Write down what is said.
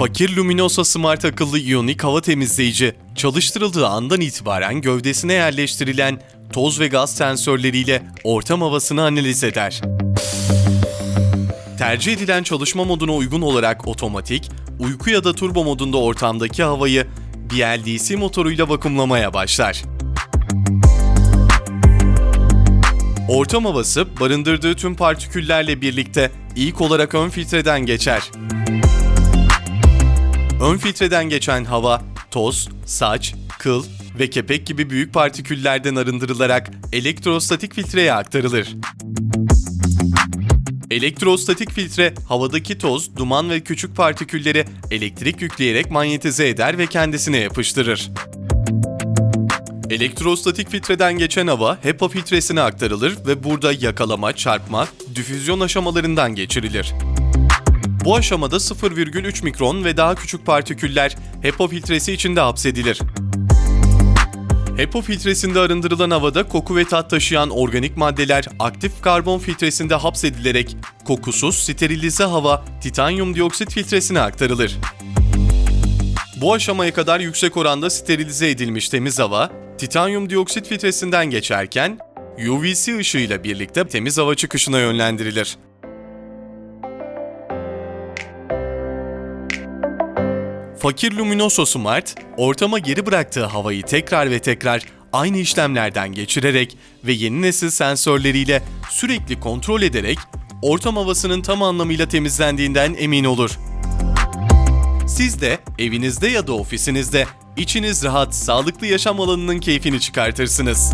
Fakir Luminosa Smart akıllı iyonik hava temizleyici, çalıştırıldığı andan itibaren gövdesine yerleştirilen toz ve gaz sensörleriyle ortam havasını analiz eder. Tercih edilen çalışma moduna uygun olarak otomatik, uyku ya da turbo modunda ortamdaki havayı BLDC motoruyla vakumlamaya başlar. Ortam havası barındırdığı tüm partiküllerle birlikte ilk olarak ön filtreden geçer. Ön filtreden geçen hava, toz, saç, kıl ve kepek gibi büyük partiküllerden arındırılarak elektrostatik filtreye aktarılır. Elektrostatik filtre havadaki toz, duman ve küçük partikülleri elektrik yükleyerek manyetize eder ve kendisine yapıştırır. Elektrostatik filtreden geçen hava HEPA filtresine aktarılır ve burada yakalama, çarpma, difüzyon aşamalarından geçirilir. Bu aşamada 0,3 mikron ve daha küçük partiküller HEPA filtresi içinde hapsedilir. HEPA filtresinde arındırılan havada koku ve tat taşıyan organik maddeler aktif karbon filtresinde hapsedilerek kokusuz sterilize hava titanyum dioksit filtresine aktarılır. Bu aşamaya kadar yüksek oranda sterilize edilmiş temiz hava, titanyum dioksit filtresinden geçerken UVC ışığıyla birlikte temiz hava çıkışına yönlendirilir. Fakir Luminoso Smart, ortama geri bıraktığı havayı tekrar ve tekrar aynı işlemlerden geçirerek ve yeni nesil sensörleriyle sürekli kontrol ederek ortam havasının tam anlamıyla temizlendiğinden emin olur. Siz de evinizde ya da ofisinizde içiniz rahat, sağlıklı yaşam alanının keyfini çıkartırsınız.